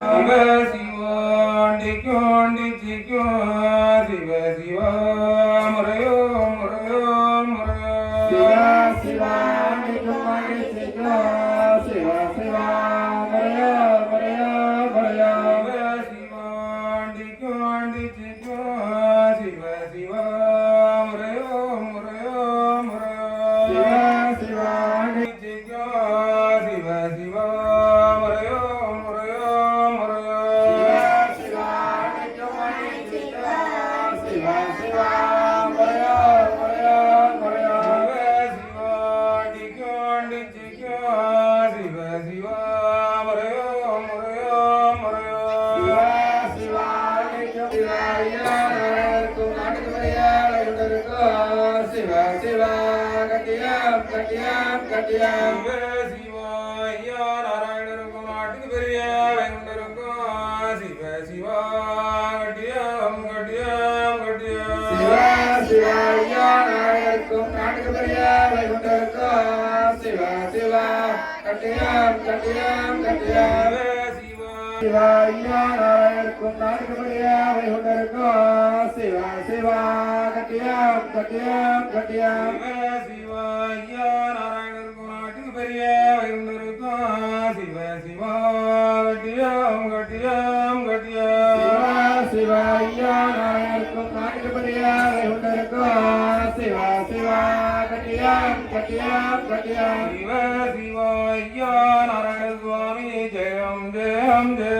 சிவ சிவோண்டிக்கோண்டி Chicco சிவ சிவா முறையோ முறையோ முறையோ சிவ சிவாண்டிக்குமணி சிவோ சிவ சிவா முறையோ முறையோ முறையோ சிவ சிவோண்டிக்கோண்டி சிக்கோ சிவ சிவா முறையோ முறையோ சிவ முறையோ சிவாண்டி சிக்கோ சிவ சிவா முறையோ முறையோ கட்டியாம் கட்டியாம். கட்டியாம் சிவ சிவாய்யாருக்கும் நாட்டுக்குமையாளுக்கும் சிவ சிவா கட்டியாம் கட்டியாம் கட்டியாம். பெரிய நாட்டுக்குமையாளுக்கும் சிவ சிவா கட்டியாம் கட்டியாம் கட்டியாம் கட்டியம். சிவா ஐயா சிவாய்யாருக்கும் நாட்டுக்குமையாளுக்கும் உண்டருக்கும் சிவா சிவா கட்டியாம் கட்டியாம் கட்டியாம் சிவ சிவா ஐயா நாராயண சுவாமி ஜெயம் ஜெயம் ஜெயம்.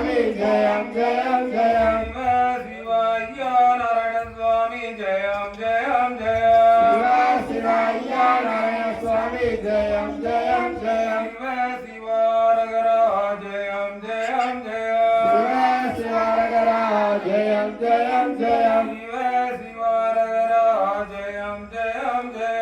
சுவாமி ஜெயம் ஜெயம் ஜெயம். சிவ சிவாய்யா நாராயண சுவாமி ஜெயம். ஜெயம் ஜெயம் சிவாய்யா நாராயண சுவாமி ஜெயம் ஜெயம் ஜெயம். சிவ சிவாரகரா ஜெயம் ஜெயம். சிவ ஜெயம் சிவாரகரா ஜெயம். ஜெயம் ஜெயம்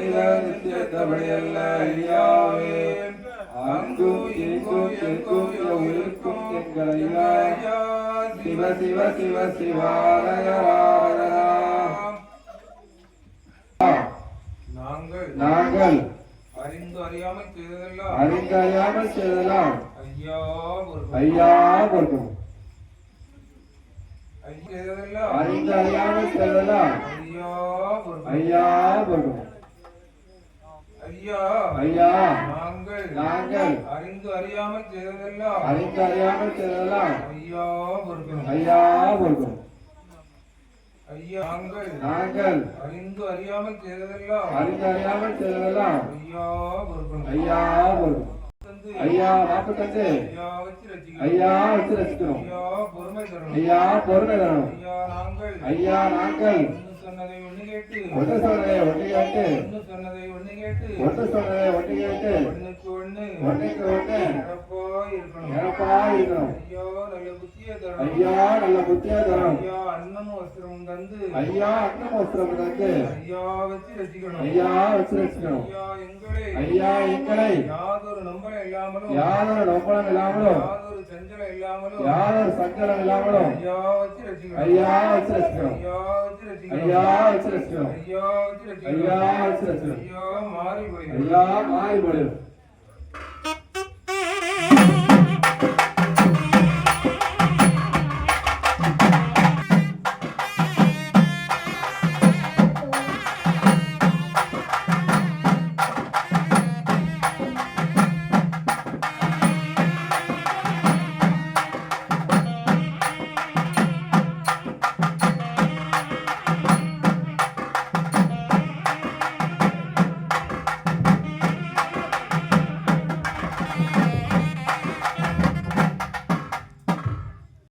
மனித நிச்சயத்தபடியல்ல ஐயாவே. அங்கும் இங்கும் எங்கும் இருக்கும் எங்கள் ஐயா சிவ சிவ சிவ சிவாரகரா நாங்கள் நாங்கள் அறிந்து அறியாமல் செய்ததெல்லாம் அறிந்தறியாமல் செய்தலாம் ஐயா ஒரு ஐயா ஐயா செய்ததெல்லாம் அறிந்தறியாமல் செய்தலாம் ஐயா ஐயா பொறுக்கும் ஐயா ஐயா நாங்கள் நாங்கள் அறிந்து அறியாமல் செய்ததெல்லாம் அறிந்தறியாமல் செய்தலாம் ஐயா பொறுக்கணும் ஐயா பொறுக்கும் ஐயா நாங்கள் நாங்கள் அறிந்து அறியாமல் செய்ததெல்லாம் அறிந்தறியாமல் செய்தலாம் ஐயா பொறுக்கணும் ஐயா பொறுக்கும் தந்து ஐயா நாற்பத்தஞ்சு ஐயா வச்சு ரசிக்கணும் ஐயா வச்சு ரசிக்கிறோம் ஐயா பொறுமை தரணும். ஐயா பொறுமை தரணும். ஐயா நாங்கள் ஐயா நாங்கள் கேட்டு. ஒன்று சொன்னதை ஒன்று கேட்டு. ஒன்று சொன்னதை ஒண்ணு கேட்டு. ஒன்று சொன்னதை ஒன்று கேட்டு. ஒண்ணுக்கு ஒண்ணு ஒன்றுக்கு ஒன்று சிறப்பா இருக்கணும். நிரப்பா இருக்கணும். ஐயா நல்ல புத்திய தரணும் ஐயா நல்ல புத்தியா தரணும் ஐயா அண்ணன் வஸ்திரம் தந்து. ஐயா அன்னம் வஸ்திரம் தந்து. ஐயா வச்சு ரசிக்கணும். ஐயா வச்சு ரசிக்கணும். ஐயா எங்களை. ஐயா எங்களை. யாதொரு நம்பலம் இல்லாமலும். யாதொரு நம்பளம் இல்லாமலும். யாதொரு சஞ்சலம் இல்லாமலும். யாதொரு சஞ்சலம் இல்லாமலும். ஐயா வச்சு ரசிக்கணும். ஐயா வச்சு ரசிக்கணும். ஐயா ஐயா வச்சு ரசிக்கணும் ஐயா வச்சு ரசிக்கணும் ஐயா மாறி போயிடும். ஐயா மாறி போயிடும்.